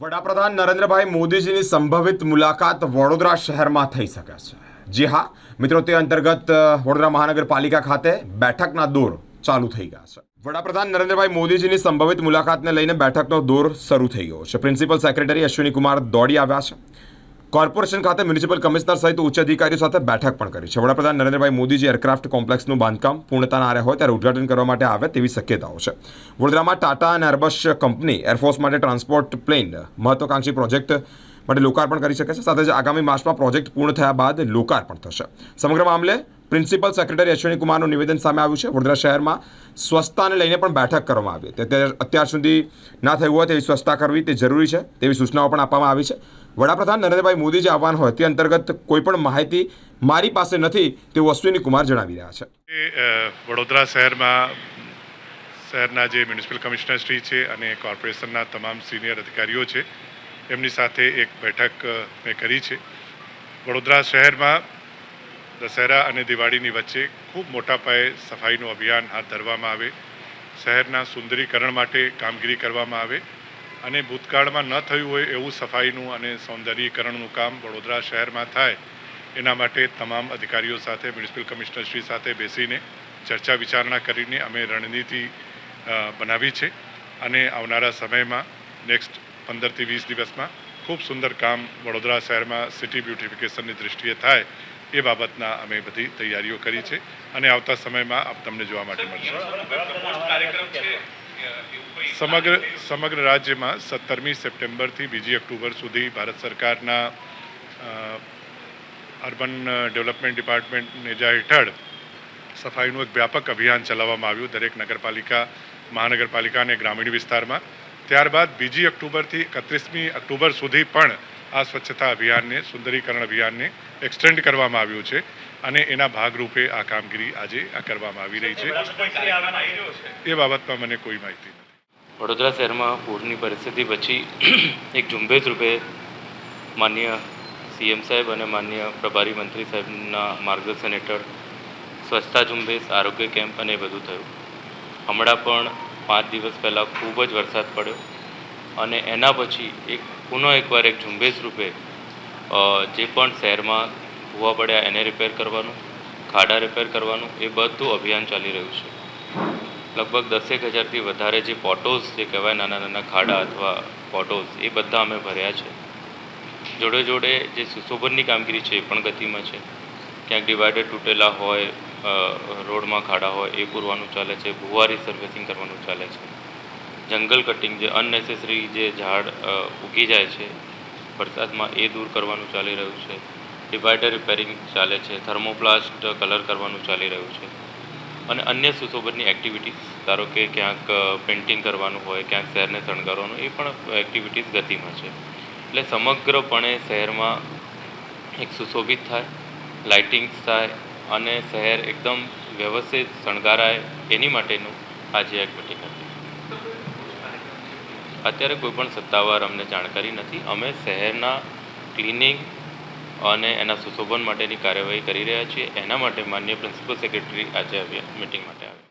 વડાપ્રધાન નરેન્દ્રભાઈ મોદીજીની સંભવિત મુલાકાત વડોદરા શહેરમાં થઈ શકે છે. જી હા, મિત્રો, તે અંતર્ગત વડોદરા મહાનગરપાલિકા ખાતે બેઠકના દોર ચાલુ થઈ ગયા છે. વડાપ્રધાન નરેન્દ્રભાઈ મોદીજીની સંભવિત મુલાકાતને લઈને બેઠકનો દોર શરૂ થઈ ગયો છે. પ્રિન્સિપલ સેક્રેટરી અશ્વિની કુમાર દોડી આવ્યા છે. કોર્પોરેશન ખાતે મ્યુનિસિપલ કમિશનર સહિત ઉચ્ચ અધિકારીઓ સાથે બેઠક પણ કરી છે. વડાપ્રધાન નરેન્દ્રભાઈ મોદીજી એરક્રાફ્ટ કોમ્પ્લેક્સનું બાંધકામ પૂર્ણતાના આરે હોય ત્યારે ઉદઘાટન કરવા માટે આવે તેવી શક્યતાઓ છે. વડોદરામાં ટાટા અને એરબસ કંપની એરફોર્સ માટે ટ્રાન્સપોર્ટ પ્લેન મહત્વાકાંક્ષી પ્રોજેક્ટ માટે લોકાર્પણ કરી શકે છે. સાથે જ આગામી માસમાં પ્રોજેક્ટ પૂર્ણ થયા બાદ લોકાર્પણ થશે. સમગ્ર મામલે પ્રિન્સિપલ સેક્રેટરી અશ્વિની કુમારનું નિવેદન સામે આવ્યું છે. વડોદરા શહેરમાં સ્વચ્છતાને લઈને પણ બેઠક કરવામાં આવી હતી. અત્યારે સુધી ના થયું હોય તેવી સ્વચ્છતા કરવી તે જરૂરી છે તેવી સૂચનાઓ પણ આપવામાં આવી છે. વડાપ્રધાન નરેન્દ્રભાઈ મોદી જે આવવાના હોય તે અંતર્ગત કોઈપણ માહિતી મારી પાસે નથી તેવું અશ્વિની કુમાર જણાવી રહ્યા છે. વડોદરા શહેરમાં, શહેરના જે મ્યુનિસિપલ કમિશનર શ્રી છે અને કોર્પોરેશનના તમામ સિનિયર અધિકારીઓ છે, એમની સાથે એક બેઠક મેં કરી છે. વડોદરા શહેરમાં દશેરા અને દિવાળીની વચ્ચે ખૂબ મોટા પાયે સફાઈનું અભિયાન હાથ ધરવામાં આવે. શહેરના સુંદરીકરણ માટે કામગીરી કરવામાં આવે અને ભૂતકાળમાં ન થયું હોય એવું સફાઈનું અને સૌંદર્યીકરણનું કામ વડોદરા શહેરમાં થાય, એના માટે તમામ અધિકારીઓ સાથે, મ્યુનિસિપલ કમિશનરશ્રી સાથે બેસીને ચર્ચા વિચારણા કરીને અમે રણનીતિ બનાવી છે અને આવનારા સમયમાં, નેક્સ્ટ પંદરથી વીસ દિવસમાં ખૂબ સુંદર કામ વડોદરા શહેરમાં સિટી બ્યુટિફિકેશનની દૃષ્ટિએ થાય એ બાબતના અમે બધી તૈયારીઓ કરી છે અને આવતા સમયમાં આપ તમને જોવા માટે મળશે. સમગ્ર સમગ્ર રાજ્યમાં સત્તરમી સપ્ટેમ્બરથી બીજી ઓક્ટોબર સુધી ભારત સરકારના અર્બન ડેવલપમેન્ટ ડિપાર્ટમેન્ટ નેજા હેઠળ સફાઈનું એક વ્યાપક અભિયાન ચલાવવામાં આવ્યું દરેક નગરપાલિકા, મહાનગરપાલિકા અને ગ્રામીણ વિસ્તારમાં. ત્યારબાદ બીજી ઓક્ટોબરથી એકત્રીસમી ઓક્ટોબર સુધી પણ આ સ્વચ્છતા અભિયાનને, સુંદરીકરણ અભિયાનને એક્સટેન્ડ કરવામાં આવ્યું છે અને એના ભાગરૂપે આ કામગીરી આજે આ કરવામાં આવી રહી છે. એ બાબતમાં મને કોઈ માહિતી નથી. વડોદરા શહેરમાં પૂરની પરિસ્થિતિ પછી એક ઝુંબેશ રૂપે માન્ય સીએમ સાહેબ અને માન્ય પ્રભારી મંત્રી સાહેબના માર્ગદર્શન હેઠળ સ્વચ્છતા ઝુંબેશ, આરોગ્ય કેમ્પ અને બધું થયું. હમણાં પણ પાંચ દિવસ પહેલાં ખૂબ જ વરસાદ પડ્યો. અને એના પછી એક પુનઃ એકવાર એક ઝુંબેશ રૂપે જે પણ શહેરમાં ભૂવા પડ્યા એને રિપેર કરવાનું, ખાડા રિપેર કરવાનું, એ બધું અભિયાન ચાલી રહ્યું છે. લગભગ દસેક હજારથી વધારે જે પોટોઝ જે કહેવાય નાના નાના ખાડા અથવા પોટોઝ, એ બધા અમે ભર્યા છે. જોડે જોડે જે સુશોભનની કામગીરી છે એ પણ ગતિમાં છે. ક્યાંક ડિવાઈડર તૂટેલા હોય રોડમાં ખાડા હોય, એ પૂરવાનું ચાલે છે. ભૂવારી સર્વિસિંગ કરવાનું ચાલે છે. જંગલ કટિંગ જે અનનેસેસરી જે ઝાડ ઉગી જાય છે, વરસાદમાં એ દૂર કરવાનું ચાલી રહ્યું છે ડિવાઈડર રિપેરિંગ ચાલે છે થર્મોપ્લાસ્ટ કલર કરવાનું ચાલી રહ્યું છે અને અન્ય સુશોભનની એક્ટિવિટીઝ ધારો કે ક્યાંક પેઇન્ટિંગ કરવાનું હોય, ક્યાંક શહેરને શણગારવાનું, એ પણ એક્ટિવિટીઝ ગતિમાં છે. એટલે સમગ્રપણે શહેરમાં એક સુશોભિત થાય લાઇટિંગ્સ થાય અને શહેર એકદમ વ્યવસ્થિત શણગારાય એની માટેનું આજે એક હતી અત્યારે કોઈ પણ સત્તાવાર અમને જાણકારી નથી. અમે શહેરના ક્લિનિંગ અને એના સુશોભન માટેની કાર્યવાહી કરી રહ્યા છીએ. એના માટે માન્ય પ્રિન્સિપલ સેક્રેટરી આજે આવ્યા મિટિંગ માટે આવ્યા